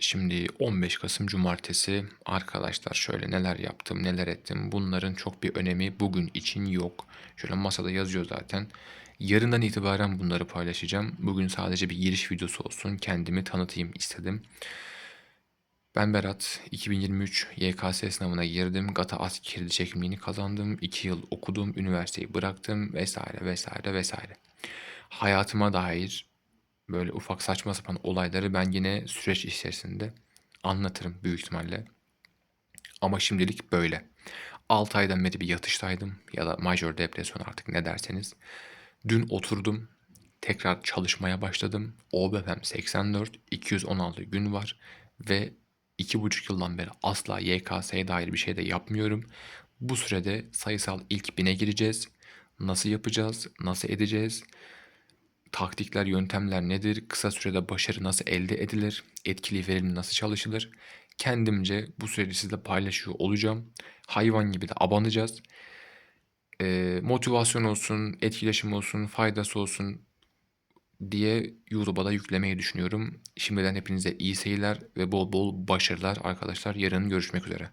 Şimdi 15 Kasım Cumartesi arkadaşlar şöyle neler yaptım neler ettim bunların çok bir önemi bugün için yok. Şöyle masada yazıyor zaten. Yarından itibaren bunları paylaşacağım. Bugün sadece bir giriş videosu olsun kendimi tanıtayım istedim. Ben Berat, 2023 YKS sınavına girdim. GATA AS kirli çekimliğini kazandım. 2 yıl okudum, üniversiteyi bıraktım vesaire vesaire vesaire. Hayatıma dair böyle ufak saçma sapan olayları ben yine süreç içerisinde anlatırım büyük ihtimalle. Ama şimdilik böyle. 6 aydan beri bir yatıştaydım ya da major depresyon artık ne derseniz. Dün oturdum, tekrar çalışmaya başladım. OBP'm 84, 216 gün var ve iki buçuk yıldan beri asla YKS'ye dair bir şey de yapmıyorum. Bu sürede sayısal ilk bine gireceğiz. Nasıl yapacağız, nasıl edeceğiz, taktikler, yöntemler nedir, kısa sürede başarı nasıl elde edilir, etkili verim nasıl çalışılır. Kendimce bu süreci sizle paylaşıyor olacağım. Hayvan gibi de abanacağız. Ee, motivasyon olsun, etkileşim olsun, faydası olsun diye YouTube'a da yüklemeyi düşünüyorum. Şimdiden hepinize iyi seyirler ve bol bol başarılar arkadaşlar. Yarın görüşmek üzere.